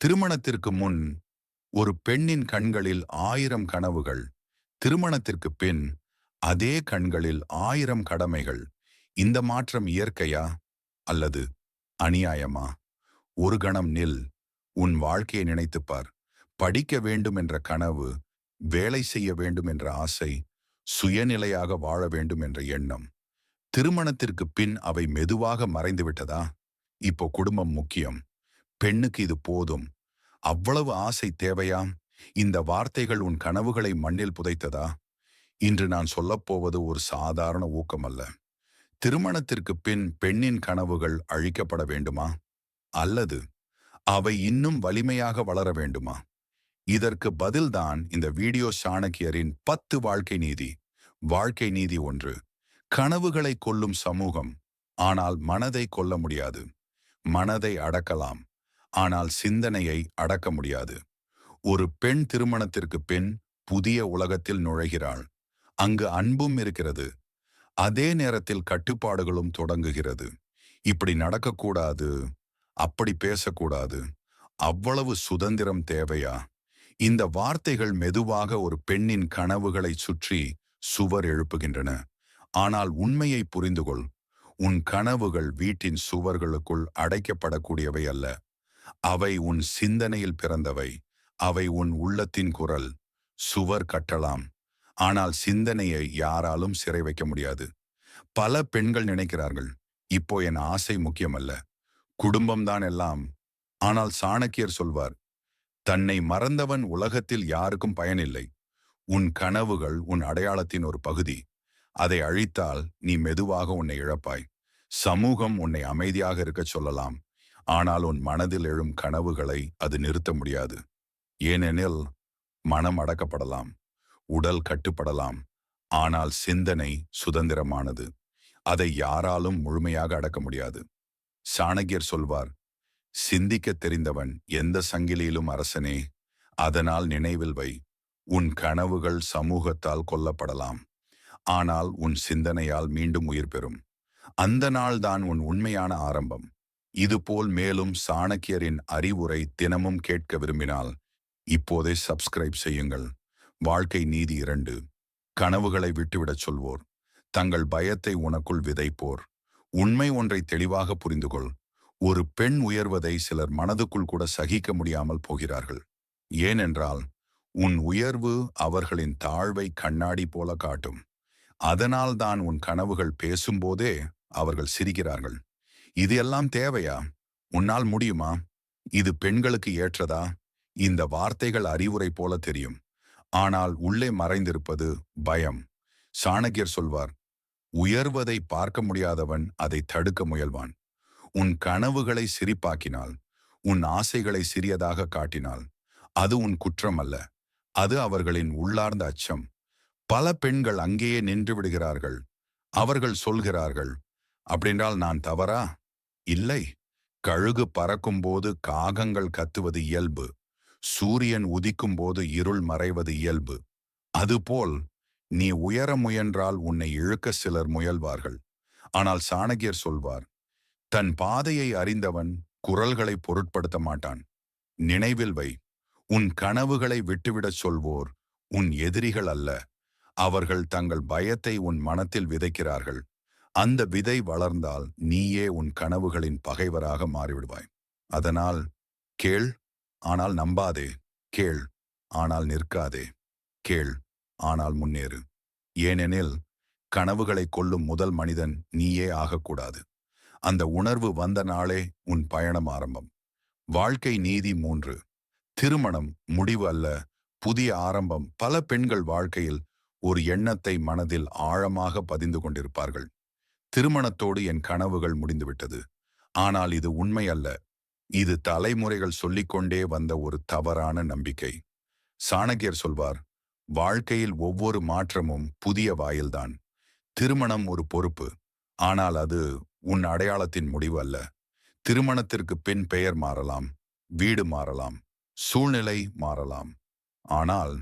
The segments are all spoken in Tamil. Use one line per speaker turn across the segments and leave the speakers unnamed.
திருமணத்திற்கு முன் ஒரு பெண்ணின் கண்களில் ஆயிரம் கனவுகள் திருமணத்திற்கு பின் அதே கண்களில் ஆயிரம் கடமைகள். இந்த மாற்றம் இயற்கையா அல்லது அநியாயமா? ஒரு கணம் நில் உன் வாழ்க்கையை நினைத்துப்பார். படிக்க வேண்டும் என்ற கனவு வேலை செய்ய வேண்டும் என்ற ஆசை சுயநிலையாக வாழ வேண்டும் என்ற எண்ணம். திருமணத்திற்கு பின் அவை மெதுவாக மறைந்துவிட்டதா? இப்போ குடும்பம் முக்கியம். பெண்ணுக்கு இது போதும். அவ்வளவு ஆசை தேவையாம் இந்த வார்த்தைகள் உன் கனவுகளை மண்ணில் புதைத்ததா? இன்று நான் சொல்லப்போவது ஒரு சாதாரண ஊக்கமல்ல. திருமணத்திற்கு பின் பெண்ணின் கனவுகள் அழிக்கப்பட வேண்டுமா? அல்லது அவை இன்னும் வலிமையாக வளர வேண்டுமா? இதற்கு பதில்தான் இந்த வீடியோ சாணக்கியரின் பத்து வாழ்க்கை நீதி. வாழ்க்கை நீதி ஒன்று. கனவுகளை கொல்லும் சமூகம். ஆனால் மனதை கொல்ல முடியாது. மனதை அடக்கலாம். ஆனால் சிந்தனையை அடக்க முடியாது. ஒரு பெண் திருமணத்திற்கு பின் புதிய உலகத்தில் நுழைகிறாள். அங்கு அன்பும் இருக்கிறது. அதே நேரத்தில் கட்டுப்பாடுகளும் தொடங்குகிறது. இப்படி நடக்கக்கூடாது. அப்படி பேசக்கூடாது. அவ்வளவு சுதந்திரம் தேவையா? இந்த வார்த்தைகள் மெதுவாக ஒரு பெண்ணின் கனவுகளை சுற்றி சுவர் எழுப்புகின்றன. ஆனால் உண்மையை புரிந்துகொள். உன் கனவுகள் வீட்டின் சுவர்களுக்குள் அடைக்கப்படக்கூடியவை அல்ல. அவை உன் சிந்தனையில் பிறந்தவை. அவை உன் உள்ளத்தின் குரல். சுவர் கட்டலாம். ஆனால் சிந்தனையை யாராலும் சிறை வைக்க முடியாது. பல பெண்கள் நினைக்கிறார்கள் இப்போ என் ஆசை முக்கியமல்ல. குடும்பம்தான் எல்லாம். ஆனால் சாணக்கியர் சொல்வார் தன்னை மறந்தவன் உலகத்தில் யாருக்கும் பயனில்லை. உன் கனவுகள் உன் அடையாளத்தின் ஒரு பகுதி. அதை அழித்தால் நீ மெதுவாக உன்னை இழப்பாய். சமூகம் உன்னை அமைதியாக இருக்கச் சொல்லலாம். ஆனால் உன் மனதில் எழும் கனவுகளை அது நிறுத்த முடியாது. ஏனெனில் மனம் அடக்கப்படலாம் உடல் கட்டுப்படலாம் ஆனால் சிந்தனை சுதந்திரமானது. அதை யாராலும் முழுமையாக அடக்க முடியாது. சாணகியர் சொல்வார் சிந்திக்க தெரிந்தவன் எந்த சங்கிலியிலும் அரசனே அதனால் நினைவில் வை உன் கனவுகள் சமூகத்தால் கொல்லப்படலாம் ஆனால் உன் சிந்தனையால் மீண்டும் உயிர் பெறும். அந்த நாள்தான் உன் உண்மையான ஆரம்பம். இதுபோல் மேலும் சாணக்கியரின் அறிவுரை தினமும் கேட்க விரும்பினால் இப்போதே சப்ஸ்கிரைப் செய்யுங்கள். வாழ்க்கை நீதி இரண்டு. கனவுகளை விட்டுவிடச் சொல்வோர். தங்கள் பயத்தை உனக்குள் விதைப்போர். உண்மை ஒன்றை தெளிவாக புரிந்துகொள். ஒரு பெண் உயர்வதை சிலர் மனதுக்குள் கூட சகிக்க முடியாமல் போகிறார்கள். ஏனென்றால் உன் உயர்வு அவர்களின் தாழ்வை கண்ணாடி போல காட்டும். அதனால் தான் உன் கனவுகள் பேசும்போதே அவர்கள் சிரிக்கிறார்கள். இது எல்லாம் தேவையா? உன்னால் முடியுமா? இது பெண்களுக்கு ஏற்றதா? இந்த வார்த்தைகள் அறிவுரை போல தெரியும். ஆனால் உள்ளே மறைந்திருப்பது பயம். சாணக்கியர் சொல்வார் உயர்வதை பார்க்க முடியாதவன் அதை தடுக்க முயல்வான். உன் கனவுகளை சிரிப்பாக்கினால் உன் ஆசைகளை சிறியதாக காட்டினால் அது உன் குற்றம் அல்ல. அது அவர்களின் உள்ளார்ந்த அச்சம். பல பெண்கள் அங்கேயே நின்று விடுகிறார்கள். அவர்கள் சொல்கிறார்கள் அப்படின்றால் நான் தவறா? இல்லை. கழுகு பறக்கும்போது காகங்கள் கத்துவது இயல்பு. சூரியன் உதிக்கும் போது இருள் மறைவது இயல்பு. அதுபோல் நீ உயர முயன்றால் உன்னை இழுக்க சிலர் முயல்வார்கள். ஆனால் சாணகியர் சொல்வார் தன் பாதையை அறிந்தவன் குரல்களை பொருட்படுத்த மாட்டான். நினைவில் வை உன் கனவுகளை விட்டுவிடச் சொல்வோர் உன் எதிரிகள் அல்ல. அவர்கள் தங்கள் பயத்தை உன் மனத்தில் விதைக்கிறார்கள். அந்த விதை வளர்ந்தால் நீயே உன் கனவுகளின் பகைவராக மாறிவிடுவாய். அதனால் கேள் ஆனால் நம்பாதே கேள் ஆனால் நிற்காதே கேள் ஆனால் முன்னேறு. ஏனெனில் கனவுகளை கொல்லும் முதல் மனிதன் நீயே ஆகக்கூடாது. அந்த உணர்வு வந்த நாளே உன் பயணம் ஆரம்பம். வாழ்க்கை நீதி மூன்று. திருமணம் முடிவு அல்ல புதிய ஆரம்பம். பல பெண்கள் வாழ்க்கையில் ஒரு எண்ணத்தை மனதில் ஆழமாக பதிந்து கொண்டிருப்பார்கள். திருமணத்தோடு என் கனவுகள் முடிந்துவிட்டது. ஆனால் இது உண்மை அல்ல. இது தலைமுறைகள் சொல்லிக்கொண்டே வந்த ஒரு தவறான நம்பிக்கை. சாணக்கியர் சொல்வார் வாழ்க்கையில் ஒவ்வொரு மாற்றமும் புதிய வாயில்தான். திருமணம் ஒரு பொறுப்பு. ஆனால் அது உன் அடையாளத்தின் முடிவு அல்ல. திருமணத்திற்கு பின் பெயர் மாறலாம் வீடு மாறலாம் சூழ்நிலை மாறலாம். ஆனால்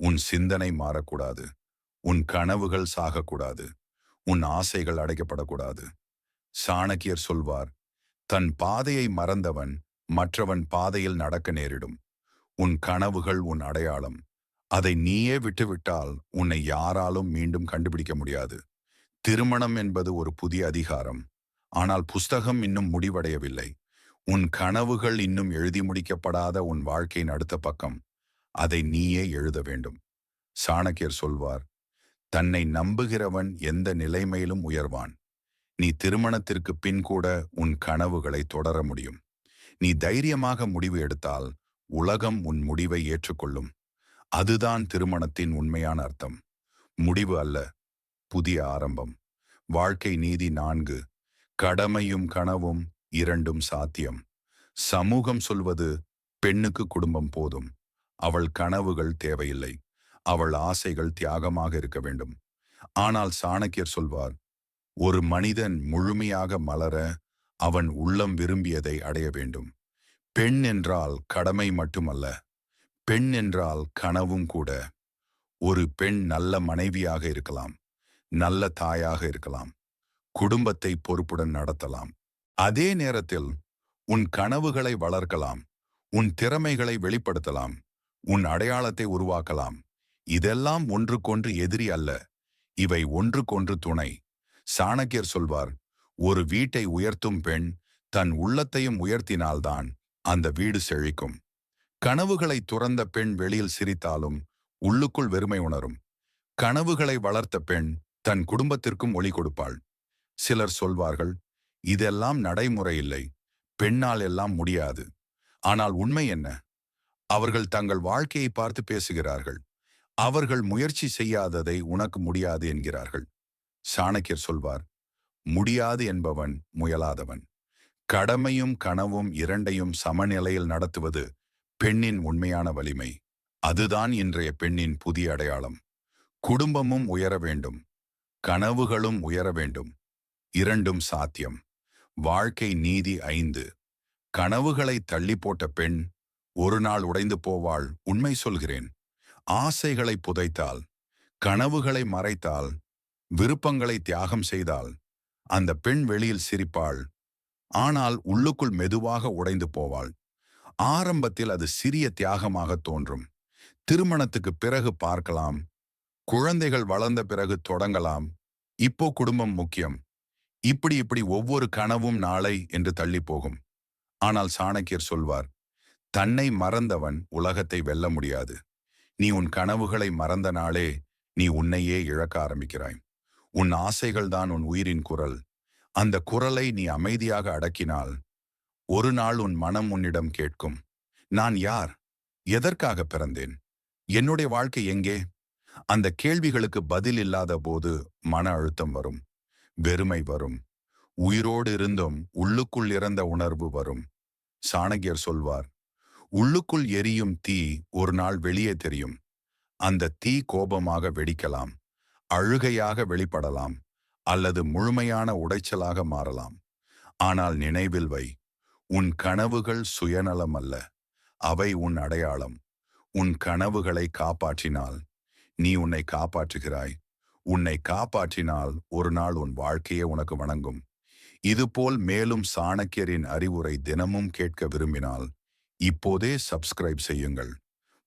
உன் சிந்தனை மாறக்கூடாது. உன் கனவுகள் சாகக்கூடாது. உன் ஆசைகள் அடைக்கப்படக்கூடாது. சாணக்கியர் சொல்வார் தன் பாதையை மறந்தவன் மற்றவன் பாதையில் நடக்க நேரிடும். உன் கனவுகள் உன் அடையாளம். அதை நீயே விட்டுவிட்டால் உன்னை யாராலும் மீண்டும் கண்டுபிடிக்க முடியாது. திருமணம் என்பது ஒரு புதிய அதிகாரம். ஆனால் புஸ்தகம் இன்னும் முடிவடையவில்லை. உன் கனவுகள் இன்னும் எழுதி முடிக்கப்படாத உன் வாழ்க்கையின் அடுத்த பக்கம். அதை நீயே எழுத வேண்டும். சாணக்கியர் சொல்வார் தன்னை நம்புகிறவன் எந்த நிலைமையிலும் உயர்வான். நீ திருமணத்திற்கு பின் கூட உன் கனவுகளை தொடர முடியும். நீ தைரியமாக முடிவு எடுத்தால் உலகம் உன் முடிவை ஏற்றுக்கொள்ளும். அதுதான் திருமணத்தின் உண்மையான அர்த்தம். முடிவு அல்ல புதிய ஆரம்பம். வாழ்க்கை நீதி நான்கு கடமையும் கனவும் இரண்டும் சாத்தியம். சமூகம் சொல்வது பெண்ணுக்கு குடும்பம் போதும் அவள் கனவுகள் தேவையில்லை. அவள் ஆசைகள் தியாகமாக இருக்க வேண்டும். ஆனால் சாணக்கியர் சொல்வார் ஒரு மனிதன் முழுமையாக மலர அவன் உள்ளம் விரும்பியதை அடைய வேண்டும். பெண் என்றால் கடமை மட்டுமல்ல பெண் என்றால் கனவும் கூட. ஒரு பெண் நல்ல மனைவியாக இருக்கலாம் நல்ல தாயாக இருக்கலாம் குடும்பத்தை பொறுப்புடன் நடத்தலாம். அதே நேரத்தில் உன் கனவுகளை வளர்க்கலாம் உன் திறமைகளை வெளிப்படுத்தலாம் உன் அடையாளத்தை உருவாக்கலாம். இதெல்லாம் ஒன்றுக்கொன்று எதிரி அல்ல இவை ஒன்றுக்கொன்று துணை. சாணக்கியர் சொல்வார் ஒரு வீட்டை உயர்த்தும் பெண் தன் உள்ளத்தையும் உயர்த்தினால்தான் அந்த வீடு செழிக்கும். கனவுகளை துறந்த பெண் வெளியில் சிரித்தாலும் உள்ளுக்குள் வெறுமை உணரும். கனவுகளை வளர்த்த பெண் தன் குடும்பத்திற்கும் ஒளி கொடுப்பாள். சிலர் சொல்வார்கள் இதெல்லாம் நடைமுறை இல்லை பெண்ணால் எல்லாம் முடியாது. ஆனால் உண்மை என்ன? அவர்கள் தங்கள் வாழ்க்கையை பார்த்து பேசுகிறார்கள். அவர்கள் முயற்சி செய்யாததை உனக்கு முடியாது என்கிறார்கள். சாணக்கியர் சொல்வார் முடியாது என்பவன் முயலாதவன். கடமையும் கனவும் இரண்டையும் சமநிலையில் நடத்துவது பெண்ணின் உண்மையான வலிமை. அதுதான் இன்றைய பெண்ணின் புதிய அடையாளம். குடும்பமும் உயர வேண்டும். கனவுகளும் உயர வேண்டும். இரண்டும் சாத்தியம். வாழ்க்கை நீதி ஐந்து. கனவுகளை தள்ளி போட்ட பெண் ஒரு நாள் உடைந்து போவாள். உண்மை சொல்கிறேன். ஆசைகளை புதைத்தால் கனவுகளை மறைத்தால் விருப்பங்களை தியாகம் செய்தால் அந்த பெண் வெளியில் சிரிப்பாள். ஆனால் உள்ளுக்குள் மெதுவாக உடைந்து போவாள். ஆரம்பத்தில் அது சிறிய தியாகமாக தோன்றும். திருமணத்துக்கு பிறகு பார்க்கலாம். குழந்தைகள் வளர்ந்த பிறகு தொடங்கலாம். இப்போ குடும்பம் முக்கியம். இப்படி இப்படி ஒவ்வொரு கனவும் நாளை என்று தள்ளி போகும். ஆனால் சாணக்கியர் சொல்வார் தன்னை மறந்தவன் உலகத்தை வெல்ல முடியாது. நீ உன் கனவுகளை மறந்த நாளே நீ உன்னையே இழக்க ஆரம்பிக்கிறாய். உன் ஆசைகள் தான் உன் உயிரின் குரல். அந்த குரலை நீ அமைதியாக அடக்கினால் ஒரு நாள் உன் மனம் உன்னிடம் கேட்கும். நான் யார்? எதற்காக பிறந்தேன்? என்னுடைய வாழ்க்கை எங்கே? அந்த கேள்விகளுக்கு பதில் இல்லாத போது மன அழுத்தம் வரும். வெறுமை வரும். உயிரோடு இருந்தும் உள்ளுக்குள் இறந்த உணர்வு வரும். சாணகியர் சொல்வார் உள்ளுக்குள் எரியும் தீ ஒரு நாள் வெளியே தெரியும். அந்த தீ கோபமாக வெடிக்கலாம் அழுகையாக வெளிப்படலாம் அல்லது முழுமையான உடைச்சலாக மாறலாம். ஆனால் நினைவில் வை உன் கனவுகள் சுயநலம் அல்ல அவை உன் அடையாளம். உன் கனவுகளை காப்பாற்றினால் நீ உன்னை காப்பாற்றுகிறாய். உன்னை காப்பாற்றினால் ஒரு நாள் உன் வாழ்க்கையே உனக்கு வணங்கும். இதுபோல் மேலும் சாணக்கியரின் அறிவுரை தினமும் கேட்க விரும்பினால் இப்போதே சப்ஸ்கிரைப் செய்யுங்கள்.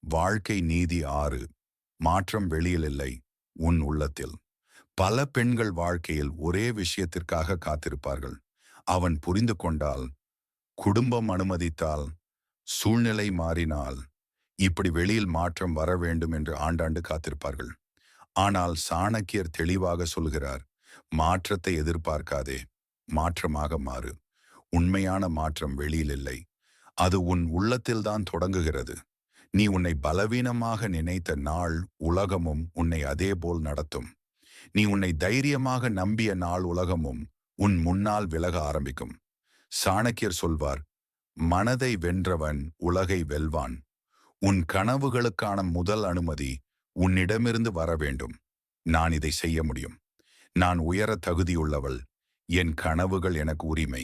வாழ்க்கை நீதி ஆறு மாற்றம் வெளியில் இல்லை உன் உள்ளத்தில். பல பெண்கள் வாழ்க்கையில் ஒரே விஷயத்திற்காக காத்திருப்பார்கள். அவன் புரிந்து கொண்டால் குடும்பம் அனுமதித்தால் சூழ்நிலை மாறினால் இப்படி வெளியில் மாற்றம் வர வேண்டும் என்று ஆண்டாண்டு காத்திருப்பார்கள். ஆனால் சாணக்கியர் தெளிவாக சொல்கிறார் மாற்றத்தை எதிர்பார்க்காதே மாற்றமாக மாறு. உண்மையான மாற்றம் வெளியில் இல்லை அது உன் உள்ளத்தில்தான் தொடங்குகிறது. நீ உன்னை பலவீனமாக நினைத்த நாள் உலகமும் உன்னை அதேபோல் நடத்தும். நீ உன்னை தைரியமாக நம்பிய நாள் உலகமும் உன் முன்னால் விலக ஆரம்பிக்கும். சாணக்கியர் சொல்வார் மனதை வென்றவன் உலகை வெல்வான். உன் கனவுகளுக்கான முதல் அனுமதி உன்னிடமிருந்து வர வேண்டும். நான் இதை செய்ய முடியும். நான் உயர தகுதியுள்ளவள். என் கனவுகள் எனக்கு உரிமை.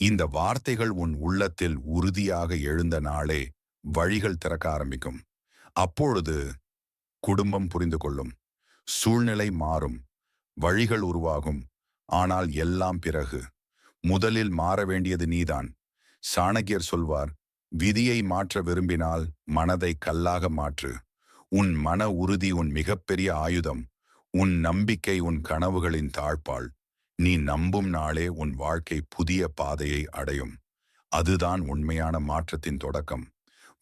இந்த வார்த்தைகள் உன் உள்ளத்தில் உறுதியாக எழுந்த நாளே வழிகள் திறக்க ஆரம்பிக்கும். அப்பொழுது குடும்பம் புரிந்து கொள்ளும். சூழ்நிலை மாறும். வழிகள் உருவாகும். ஆனால் எல்லாம் பிறகு. முதலில் மாற வேண்டியது நீதான். சாணக்கியர் சொல்வார் விதியை மாற்ற விரும்பினால் மனதை கல்லாக மாற்று. உன் மன உறுதி உன் மிகப்பெரிய ஆயுதம். உன் நம்பிக்கை உன் கனவுகளின் தாழ்பாள். நீ நம்பும் நாளே உன் வாழ்க்கை புதிய பாதையை அடையும். அதுதான் உண்மையான மாற்றத்தின் தொடக்கம்.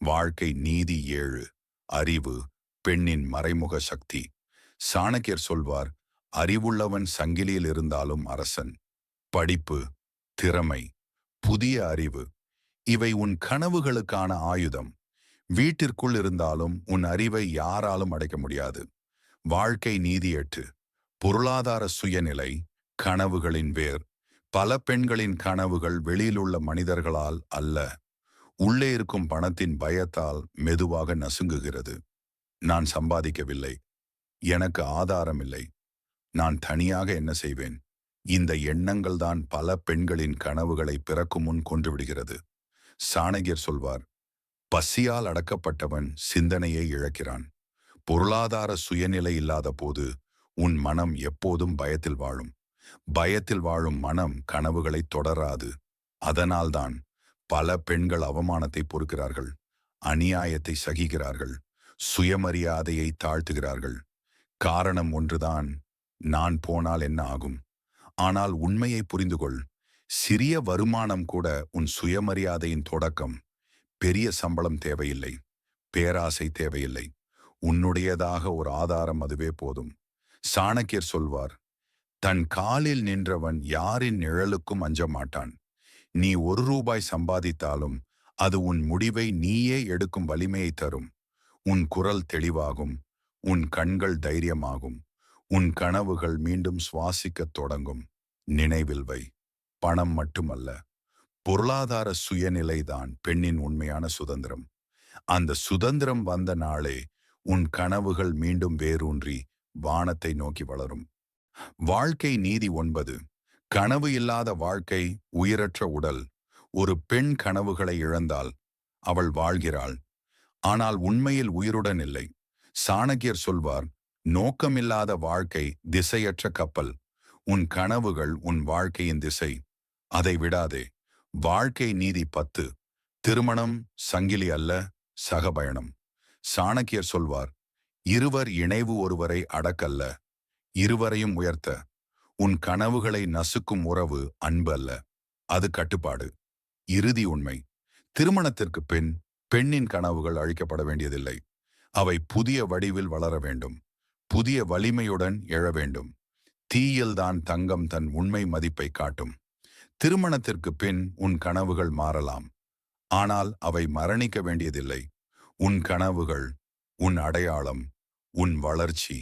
வாழ்க்கை நீதி ஏழு. அறிவு பெண்ணின் மறைமுக சக்தி. சாணக்கியர் சொல்வார் அறிவுள்ளவன் சங்கிலியில் இருந்தாலும் அரசன். படிப்பு திறமை புதிய அறிவு. இவை உன் கனவுகளுக்கான ஆயுதம். வீட்டிற்குள் இருந்தாலும் உன் அறிவை யாராலும் அடைக்க முடியாது. வாழ்க்கை நீதி எட்டு. பொருளாதார சுயநிலை கனவுகளின் வேர். பல பெண்களின் கனவுகள் வெளியிலுள்ள மனிதர்களால் அல்ல. உள்ளே இருக்கும் பணத்தின் பயத்தால் மெதுவாக நசுங்குகிறது. நான் சம்பாதிக்கவில்லை. எனக்கு ஆதாரம் இல்லை நான் தனியாக என்ன செய்வேன்? இந்த எண்ணங்கள் தான் பல பெண்களின் கனவுகளை பிறக்கும் முன் கொன்று விடுகிறது. சாணகியர் சொல்வார் பசியால் அடக்கப்பட்டவன் சிந்தனையை இழக்கிறான். பொருளாதார சுயநிலை இல்லாத போது உன் மனம் எப்போதும் பயத்தில் வாழும். பயத்தில் வாழும் மனம் கனவுகளை தொடராது. அதனால்தான் பல பெண்கள் அவமானத்தை பொறுக்கிறார்கள் அநியாயத்தை சகிக்கிறார்கள் சுயமரியாதையை தாழ்த்துகிறார்கள். காரணம் ஒன்றுதான் நான் போனால் என்ன ஆகும்? ஆனால் உண்மையை புரிந்து கொள் சிறிய வருமானம் கூட உன் சுயமரியாதையின் தொடக்கம். பெரிய சம்பளம் தேவையில்லை பேராசை தேவையில்லை. உன்னுடையதாக ஒரு ஆதாரம் அதுவே போதும். சாணக்கியர் சொல்வார் தன் காலில் நின்றவன் யாரின் நிழலுக்கும் அஞ்ச மாட்டான் நீ ஒரு ரூபாய் சம்பாதித்தாலும் அது உன் முடிவை நீயே எடுக்கும் வலிமையை தரும். உன் குரல் தெளிவாகும் உன் கண்கள் தைரியமாகும் உன் கனவுகள் மீண்டும் சுவாசிக்கத் தொடங்கும். நினைவில் வை பணம் மட்டுமல்ல பொருளாதார சுயநிலைதான் பெண்ணின் உண்மையான சுதந்திரம். அந்த சுதந்திரம் வந்த நாளே உன் கனவுகள் மீண்டும் வேரூன்றி வானத்தை நோக்கி வளரும். வாழ்க்கை நீதி ஒன்பது. கனவு இல்லாத வாழ்க்கை உயிரற்ற உடல். ஒரு பெண் கனவுகளை இழந்தால் அவள் வாழ்கிறாள். ஆனால் உண்மையில் உயிருடன் இல்லை. சாணக்கியர் சொல்வார் நோக்கமில்லாத வாழ்க்கை திசையற்ற கப்பல். உன் கனவுகள் உன் வாழ்க்கையின் திசை. அதை விடாதே. வாழ்க்கை நீதி பத்து. திருமணம் சங்கிலி அல்ல சகபயணம். சாணக்கியர் சொல்வார் இருவர் இணைவு ஒருவரை அடக்கல்ல. இருவரையும் உயர்த்த. உன் கனவுகளை நசுக்கும் உறவு அன்பு அல்ல. அது கட்டுப்பாடு. இறுதி உண்மை. திருமணத்திற்கு பின் பெண்ணின் கனவுகள் அழிக்கப்பட வேண்டியதில்லை. அவை புதிய வடிவில் வளர வேண்டும். புதிய வலிமையுடன் எழ வேண்டும். தீயில்தான் தங்கம் தன் உண்மை மதிப்பை காட்டும். திருமணத்திற்கு பின் உன் கனவுகள் மாறலாம். ஆனால் அவை மரணிக்க வேண்டியதில்லை. உன் கனவுகள் உன் அடையாளம் உன் வளர்ச்சி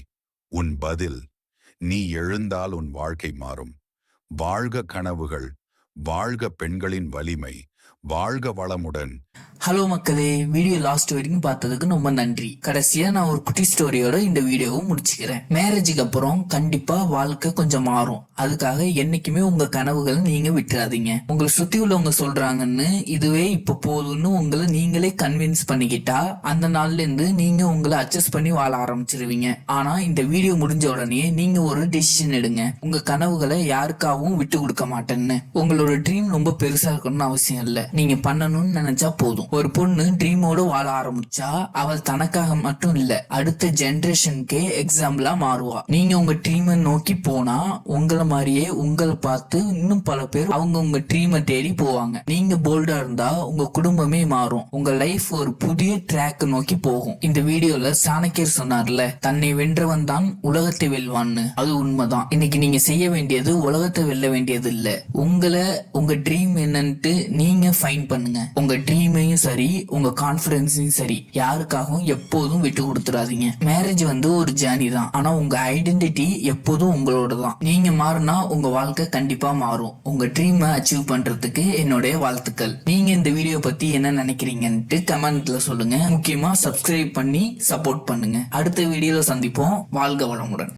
உன் பதில் நீ எழுந்தால் உன் வாழ்க்கை மாறும். வாழ்க கனவுகள் வாழ்க பெண்களின் வலிமை வாழ்க வளமுடன்
ஹலோ மக்களே. வீடியோ லாஸ்ட் வரைக்கும் பார்த்ததுக்கு ரொம்ப நன்றி. கடைசியா நான் ஒரு குட்டி ஸ்டோரியோட இந்த வீடியோவை முடிச்சுக்கிறேன். மேரேஜுக்கு அப்புறம் கண்டிப்பா வாழ்க்கை கொஞ்சம் மாறும். அதுக்காக என்னைக்குமே உங்க கனவுகளை நீங்க விட்டுறாதீங்க. உங்களை சுத்தி உள்ளவங்க சொல்றாங்கன்னு இதுவே இப்ப போதும்னு உங்களை நீங்களே கன்வின்ஸ் பண்ணிக்கிட்டா அந்த நாள்ல இருந்து நீங்க உங்களை அட்ஜஸ்ட் பண்ணி வாழ ஆரம்பிச்சிருவீங்க. ஆனா இந்த வீடியோ முடிஞ்ச உடனே நீங்க ஒரு டெசிஷன் எடுங்க. உங்க கனவுகளை யாருக்காகவும் விட்டு கொடுக்க மாட்டேன்னு. உங்களோட ட்ரீம் ரொம்ப பெருசா இருக்கணும்னு அவசியம் இல்லை. நீங்க பண்ணணும்னு நினைச்சா போதும். ஒரு பொண்ணு ட்ரீமோட வாழ ஆரம்பிச்சா அவள் தனக்காக மட்டும் இல்ல அடுத்த ஜெனரேஷனுக்கே எக்ஸாம்பிளா மாறுவா. நீங்க உங்க ட்ரீமை நோக்கி போனா உங்களை மாதிரியே உங்களை பார்த்து இன்னும் பல பேர் அவங்க உங்க ட்ரீமை தேடி போவாங்க. நீங்க போல்டா இருந்தா உங்க குடும்பமே மாறும். உங்க லைஃப் ஒரு புதிய ட்ராக் நோக்கி போகும். இந்த வீடியோல சாணக்கியர் சொன்னார்ல தன்னை வென்றவன் தான் உலகத்தை வெல்வான்னு. அது உண்மைதான். இன்னைக்கு நீங்க செய்ய வேண்டியது உலகத்தை வெல்ல வேண்டியது இல்ல. உங்களை உங்க ட்ரீம் என்னன்ட்டு நீங்க ஃபைன் பண்ணுங்க. உங்க ட்ரீமையும் சரி உங்க கான்பிடன்ஸையும் சரி. யாருக்காகவும் எப்போதும் விட்டு கொடுத்துடாதீங்க. மேரேஜ் வந்து ஒரு ஜேர்னி தான். ஆனா உங்க ஐடென்டிட்டி எப்போதும் உங்களோட தான். நீங்க மாறினா உங்க வாழ்க்கை கண்டிப்பா மாறும். உங்க ட்ரீமை அச்சீவ் பண்றதுக்கு என்னுடைய வாழ்த்துக்கள். நீங்க இந்த வீடியோ பத்தி என்ன நினைக்கிறீங்கன்ட்டு கமெண்ட்ல சொல்லுங்க. முக்கியமா சப்ஸ்கிரைப் பண்ணி சப்போர்ட் பண்ணுங்க. அடுத்த வீடியோல சந்திப்போம். வாழ்க வளமுடன்.